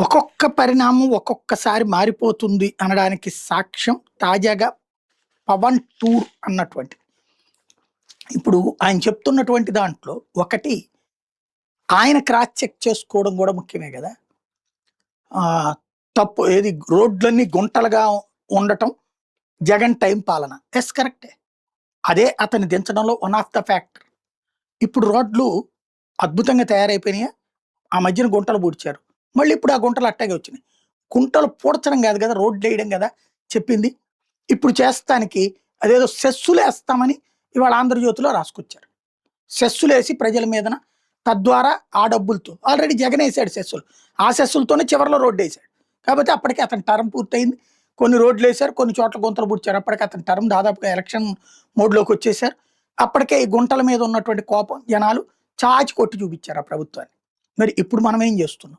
ఒక్కొక్క పరిణామం ఒక్కొక్కసారి మారిపోతుంది అనడానికి సాక్ష్యం తాజాగా పవన్ టూర్ అన్నటువంటి. ఇప్పుడు ఆయన చెప్తున్నటువంటి దాంట్లో ఒకటి ఆయన క్రాస్ చెక్ చేసుకోవడం కూడా ముఖ్యమే కదా. తప్పు ఏది రోడ్లన్నీ గుంటలుగా ఉండటం జగన్ టైం పాలన. ఎస్ కరెక్టే. అదే అతన్ని దించడంలో వన్ ఆఫ్ ద ఫ్యాక్టర్. ఇప్పుడు రోడ్లు అద్భుతంగా తయారైపోయినాయి? ఆ మధ్యన గుంటలు పూడ్చారు. మళ్ళీ ఇప్పుడు ఆ గుంటలు అట్టాగే వచ్చినాయి. గుంటలు పూడ్చడం కాదు కదా రోడ్లు వేయడం కదా చెప్పింది. ఇప్పుడు చేస్తానికి అదేదో సెస్సులు వేస్తామని ఇవాళ ఆంధ్రజ్యోతిలో రాసుకొచ్చారు. సెస్సులు వేసి ప్రజల మీదన తద్వారా ఆ డబ్బులతో ఆల్రెడీ జగన్ వేసాడు సెస్సులు. ఆ సెస్సులతోనే చివరిలో రోడ్డు వేసాడు. కాబట్టి అప్పటికే అతని టర్మ్ పూర్తయింది. కొన్ని రోడ్లు వేశారు కొన్ని చోట్ల గుంతలు పూడ్చారు. అప్పటికి అతని టర్మ్ దాదాపుగా ఎలక్షన్ మోడ్లోకి వచ్చేసారు. అప్పటికే ఈ గుంటల మీద ఉన్నటువంటి కోపం జనాలు చాచి కొట్టి చూపించారు ఆ ప్రభుత్వాన్ని. మరి ఇప్పుడు మనం ఏం చేస్తున్నాం?